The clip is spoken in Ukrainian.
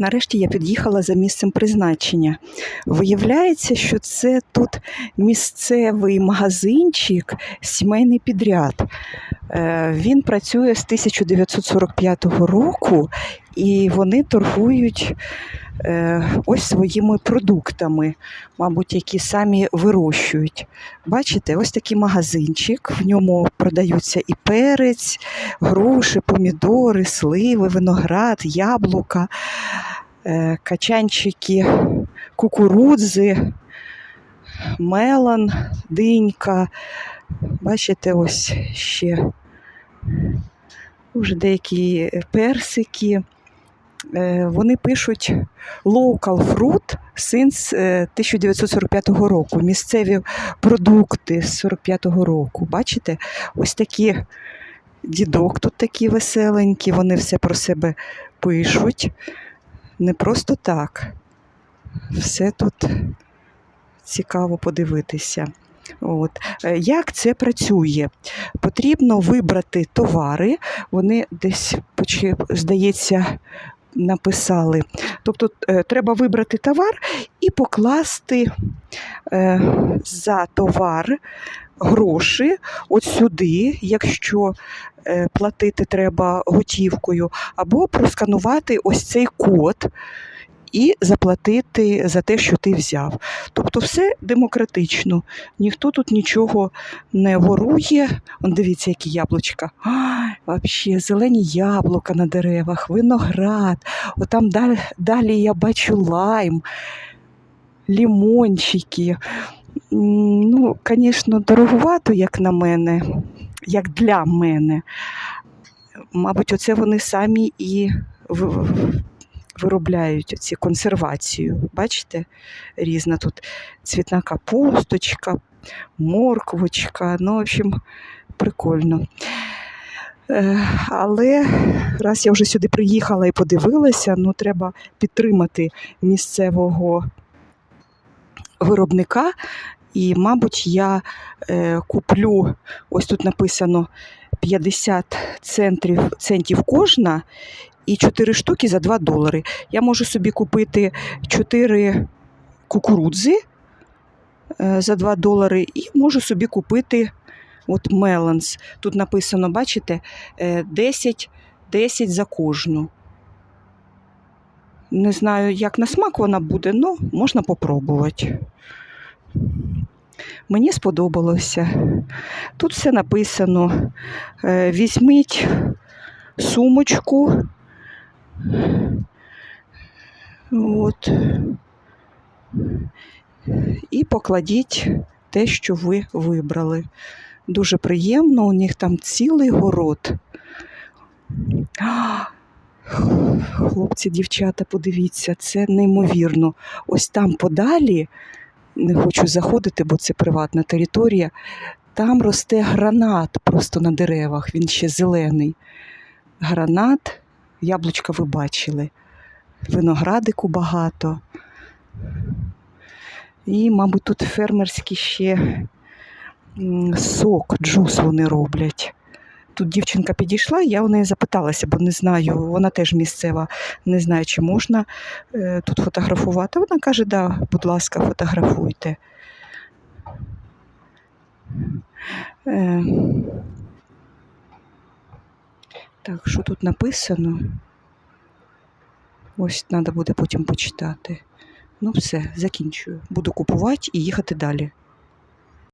Нарешті я під'їхала за місцем призначення. Виявляється, що це тут місцевий магазинчик, сімейний підряд. Е, Він працює з 1945 року і вони торгують е, ось своїми продуктами, мабуть, які самі вирощують. Бачите, ось такий магазинчик, в ньому продаються і перець, груші, помідори, сливи, виноград, яблука, качанчики, кукурудзи, мелан, динька. Бачите, ось ще вже деякі персики. Е, Вони пишуть local fruit since е, 1945 року. Місцеві продукти з 45-го року. Бачите, ось такі дідок тут такі веселенькі, вони все про себе пишуть. Не просто так. Все тут цікаво подивитися. От. Е, Як це працює? Потрібно вибрати товари, вони десь, здається, написали. Тобто е, треба вибрати товар і покласти е, за товар гроші от сюди, якщо е, платити треба готівкою, або просканувати ось цей код. І заплатити за те, що ти взяв. Тобто все демократично. Ніхто тут нічого не ворує. Он дивіться, які яблучка. Взагалі, зелені яблука на деревах, виноград. Отам далі, далі я бачу лайм, лімончики. Ну, звісно, дороговато, як на мене, як для мене. Мабуть, оце вони самі і виробляють ці консервацію. Бачите, різна тут цвітна капусточка, морквочка. Ну, в общем, прикольно. Е, Але раз я вже сюди приїхала і подивилася, ну треба підтримати місцевого виробника. І, мабуть, я е, куплю, ось тут написано 50 центрів, центів кожна і 4 штуки за 2 долари. Я можу собі купити 4 кукурудзи е, за 2 долари і можу собі купити от меланс. Тут написано, бачите, е, 10, 10 за кожну. Не знаю, як на смак вона буде, але можна попробувати. Мені сподобалося. Тут все написано. Е, Візьміть сумочку. От. І покладіть те, що ви вибрали. Дуже приємно, у них там цілий город. Хлопці, дівчата, подивіться, це неймовірно. Ось там подалі, не хочу заходити, бо це приватна територія. Там росте гранат просто на деревах, він ще зелений. Гранат, яблучка ви бачили, виноградику багато. І, мабуть, тут фермерський ще сок, джус вони роблять. Тут дівчинка підійшла, я у неї запиталася, бо не знаю, вона теж місцева, не знаю, чи можна е, тут фотографувати. Вона каже, да, будь ласка, фотографуйте. Е, так, що тут написано? Ось треба буде потім почитати. Ну, все, закінчую. Буду купувати і їхати далі.